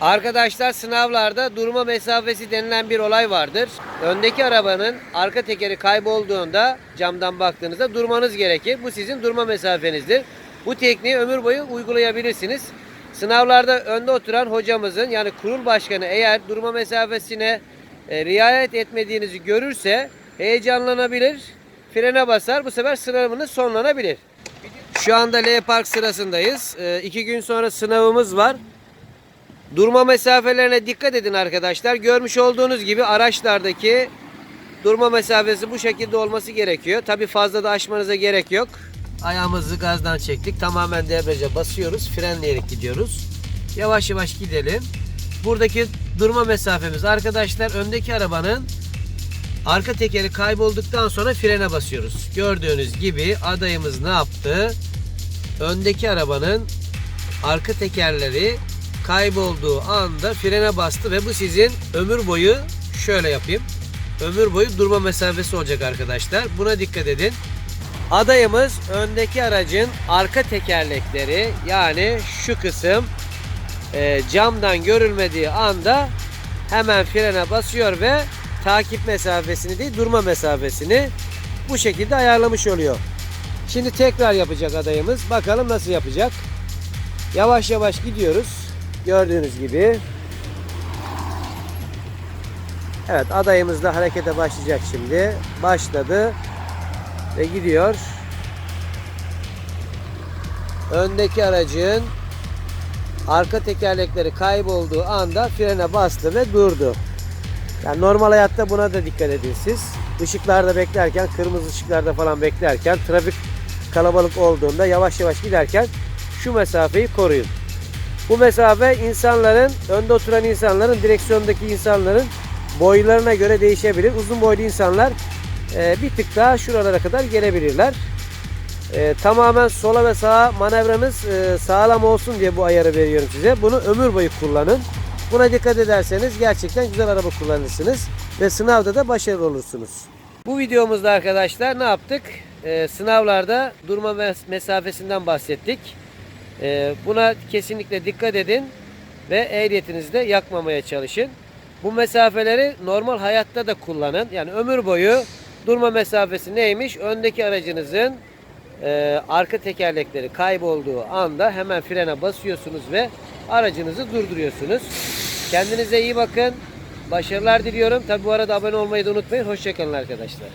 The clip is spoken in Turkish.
Arkadaşlar sınavlarda durma mesafesi denilen bir olay vardır. Öndeki arabanın arka tekeri kaybolduğunda camdan baktığınızda durmanız gerekir. Bu sizin durma mesafenizdir. Bu tekniği ömür boyu uygulayabilirsiniz. Sınavlarda önde oturan hocamızın yani kurul başkanı eğer durma mesafesine e, riayet etmediğinizi görürse heyecanlanabilir, frene basar. Bu sefer sınavınız sonlanabilir. Şu anda L Park sırasındayız. E, iki gün sonra sınavımız var. Durma mesafelerine dikkat edin arkadaşlar. Görmüş olduğunuz gibi araçlardaki durma mesafesi bu şekilde olması gerekiyor. Tabi fazla da aşmanıza gerek yok. Ayağımızı gazdan çektik. Tamamen debriyaja basıyoruz. Frenleyerek gidiyoruz. Yavaş yavaş gidelim. Buradaki durma mesafemiz arkadaşlar öndeki arabanın arka tekeri kaybolduktan sonra frene basıyoruz. Gördüğünüz gibi adayımız ne yaptı? Öndeki arabanın arka tekerleri kaybolduğu anda frene bastı ve bu sizin ömür boyu şöyle yapayım. Ömür boyu durma mesafesi olacak arkadaşlar. Buna dikkat edin. Adayımız öndeki aracın arka tekerlekleri yani şu kısım e, camdan görülmediği anda hemen frene basıyor ve takip mesafesini değil durma mesafesini bu şekilde ayarlamış oluyor. Şimdi tekrar yapacak adayımız. Bakalım nasıl yapacak. Yavaş yavaş gidiyoruz. Gördüğünüz gibi. Evet adayımız da harekete başlayacak şimdi. Başladı ve gidiyor. Öndeki aracın arka tekerlekleri kaybolduğu anda frene bastı ve durdu. Yani normal hayatta buna da dikkat edin siz. Işıklarda beklerken, kırmızı ışıklarda falan beklerken, trafik kalabalık olduğunda yavaş yavaş giderken şu mesafeyi koruyun. Bu mesafe insanların, önde oturan insanların, direksiyondaki insanların boylarına göre değişebilir. Uzun boylu insanlar e, bir tık daha şuralara kadar gelebilirler. E, tamamen sola ve sağa manevranız e, sağlam olsun diye bu ayarı veriyorum size. Bunu ömür boyu kullanın. Buna dikkat ederseniz gerçekten güzel araba kullanırsınız ve sınavda da başarılı olursunuz. Bu videomuzda arkadaşlar ne yaptık? E, sınavlarda durma mes- mesafesinden bahsettik. E, buna kesinlikle dikkat edin ve ehliyetinizi de yakmamaya çalışın. Bu mesafeleri normal hayatta da kullanın. Yani ömür boyu durma mesafesi neymiş? Öndeki aracınızın e, arka tekerlekleri kaybolduğu anda hemen frene basıyorsunuz ve aracınızı durduruyorsunuz. Kendinize iyi bakın. Başarılar diliyorum. Tabi bu arada abone olmayı da unutmayın. Hoşçakalın arkadaşlar.